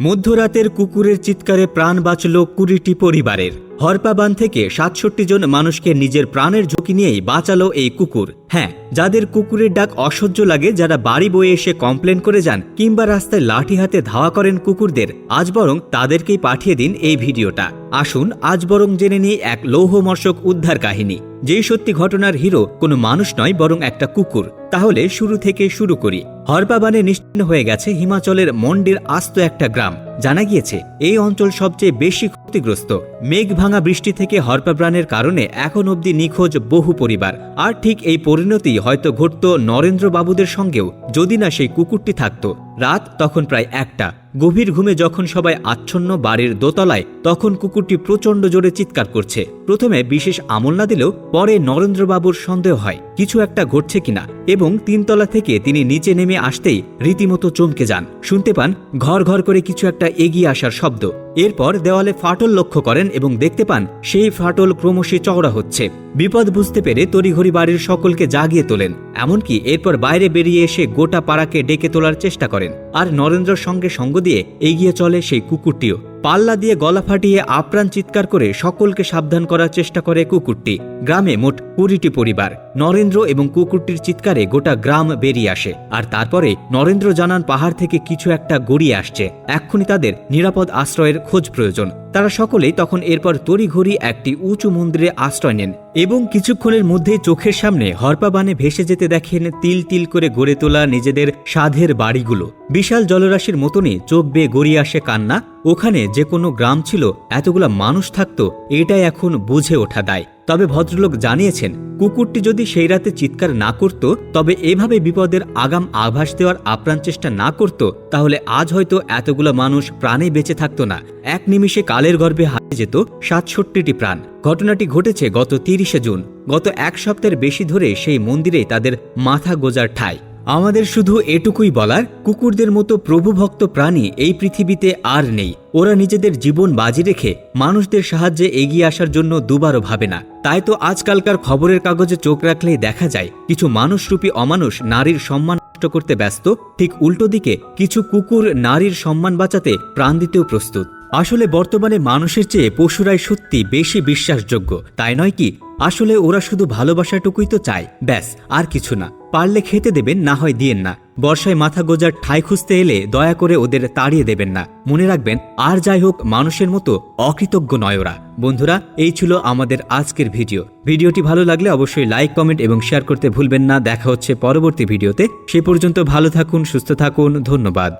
মধ্যরাতের কুকুরের চিৎকারে প্রাণ বাঁচল কুড়িটি পরিবারের। হরপাবান থেকে সাতষট্টি জন মানুষকে নিজের প্রাণের ঝুঁকি নিয়েই বাঁচালো এই কুকুর। হ্যাঁ যাদের কুকুরের ডাক অসহ্য লাগে, যারা বাড়ি বয়ে এসে কমপ্লেন করে যান কিংবা রাস্তায় লাঠি হাতে ধাওয়া করেন কুকুরদের, আজ বরং তাদেরকেই পাঠিয়ে দিন এই ভিডিওটা। আসুন, আজ বরং জেনে নিই এক লৌহমর্ষক উদ্ধার কাহিনী। যেই সত্যি ঘটনার হিরো কোনো মানুষ নয়, বরং একটা কুকুর। তাহলে শুরু থেকে শুরু করি। হরপাবানে নিশ্চিন্ন হয়ে গেছে হিমাচলের মন্ডির আস্ত একটা গ্রাম। জানা গিয়েছে, এই অঞ্চল সবচেয়ে বেশি ক্ষতিগ্রস্ত। মেঘ ভাঙা বৃষ্টি থেকে হরপাব্রানের কারণে এখন অবধি নিখোঁজ বহু পরিবার। আর ঠিক এই পরিণতি হয়তো ঘটত নরেন্দ্র বাবুদের সঙ্গেও, যদি না সেই কুকুরটি থাকত। রাত তখন প্রায় একটা। গভীর ঘুমে যখন সবাই আচ্ছন্ন বাড়ির দোতলায়, তখন কুকুরটি প্রচণ্ড জোরে চিৎকার করছে। প্রথমে বিশেষ আমল না দিলেও পরে নরেন্দ্রবাবুর সন্দেহ হয়, কিছু একটা ঘটছে কিনা? এবং তিনতলা থেকে তিনি নিচে নেমে আসতেই রীতিমতো চমকে যান। শুনতে পান, ঘর ঘর করে কিছু একটা এগিয়ে আসার শব্দ। এরপর দেওয়ালে ফাটল লক্ষ্য করেন এবং দেখতে পান, সেই ফাটল ক্রমশই চওড়া হচ্ছে। বিপদ বুঝতে পেরে তড়িঘড়ি বাড়ির সকলকে জাগিয়ে তোলেন, এমনকি এরপর বাইরে বেরিয়ে এসে গোটা পাড়াকে ডেকে তোলার চেষ্টা করেন। আর নরেন্দ্রর সঙ্গে সঙ্গ দিয়ে এগিয়ে চলে সেই কুকুরটিও। পাল্লা দিয়ে গলা ফাটিয়ে আপ্রাণ চিৎকার করে সকলকে সাবধান করার চেষ্টা করে কুকুরটি। গ্রামে মোট কুড়িটি পরিবার। নরেন্দ্র এবং কুকুরটির চিৎকারে গোটা গ্রাম বেরিয়ে আসে। আর তারপরে নরেন্দ্র জানান পাহাড় থেকে কিছু একটা গড়িয়ে আসছে। এক্ষুনি তাদের নিরাপদ আশ্রয়ের খোঁজ প্রয়োজন। তারা সকলেই তখন এরপর তড়িঘড়ি একটি উঁচু মন্দিরে আশ্রয় নেন এবং কিছুক্ষণের মধ্যেই চোখের সামনে হরপাবানে ভেসে যেতে দেখেন তিল তিল করে গড়ে তোলা নিজেদের সাধের বাড়িগুলো। বিশাল জলরাশির মতনই চোখ বেয়ে গড়িয়ে আসে কান্না। ওখানে যে কোনো গ্রাম ছিল, এতগুলা মানুষ থাকতো, এটাই এখন বুঝে ওঠা দায়। তবে ভদ্রলোক জানিয়েছেন, কুকুরটি যদি সেই রাতে চিৎকার না করত, তবে এভাবে বিপদের আগাম আভাস দেওয়ার আপ্রাণ চেষ্টা না করত, তাহলে আজ হয়তো এতগুলো মানুষ প্রাণে বেঁচে থাকত না। এক নিমিষে কালের গর্ভে হারিয়ে যেত সাতষট্টিটি প্রাণ। ঘটনাটি ঘটেছে গত তিরিশে জুন। গত এক সপ্তাহের বেশি ধরে সেই মন্দিরে তাদের মাথা গোজার ঠাঁই। আমাদের শুধু এটুকুই বলার, কুকুরদের মতো প্রভুভক্ত প্রাণী এই পৃথিবীতে আর নেই। ওরা নিজেদের জীবন বাজি রেখে মানুষদের সাহায্যে এগিয়ে আসার জন্য দুবারও ভাবে না। তাই তো আজকালকার খবরের কাগজে চোখ রাখলেই দেখা যায়, কিছু মানুষরূপী অমানুষ নারীর সম্মান নষ্ট করতে ব্যস্ত, ঠিক উল্টো দিকে কিছু কুকুর নারীর সম্মান বাঁচাতে প্রাণ দিতেও প্রস্তুত। আসলে বর্তমানে মানুষের চেয়ে পশুরাই সত্যি বেশি বিশ্বাসযোগ্য, তাই নয় কি? আসলে ওরা শুধু ভালোবাসাটুকুই তো চায়, ব্যাস, আর কিছু না। পারলে খেতে দেবেন, না হয় দিয়েন না। বর্ষায় মাথা গোজার ঠাঁই খুঁজতে এলে দয়া করে ওদের তাড়িয়ে দেবেন না। মনে রাখবেন, আর যাই হোক, মানুষের মতো অকৃতজ্ঞ নয় ওরা। বন্ধুরা, এই ছিল আমাদের আজকের ভিডিও। ভিডিওটি ভালো লাগলে অবশ্যই লাইক, কমেন্ট এবং শেয়ার করতে ভুলবেন না। দেখা হচ্ছে পরবর্তী ভিডিওতে। সে পর্যন্ত ভালো থাকুন, সুস্থ থাকুন। ধন্যবাদ।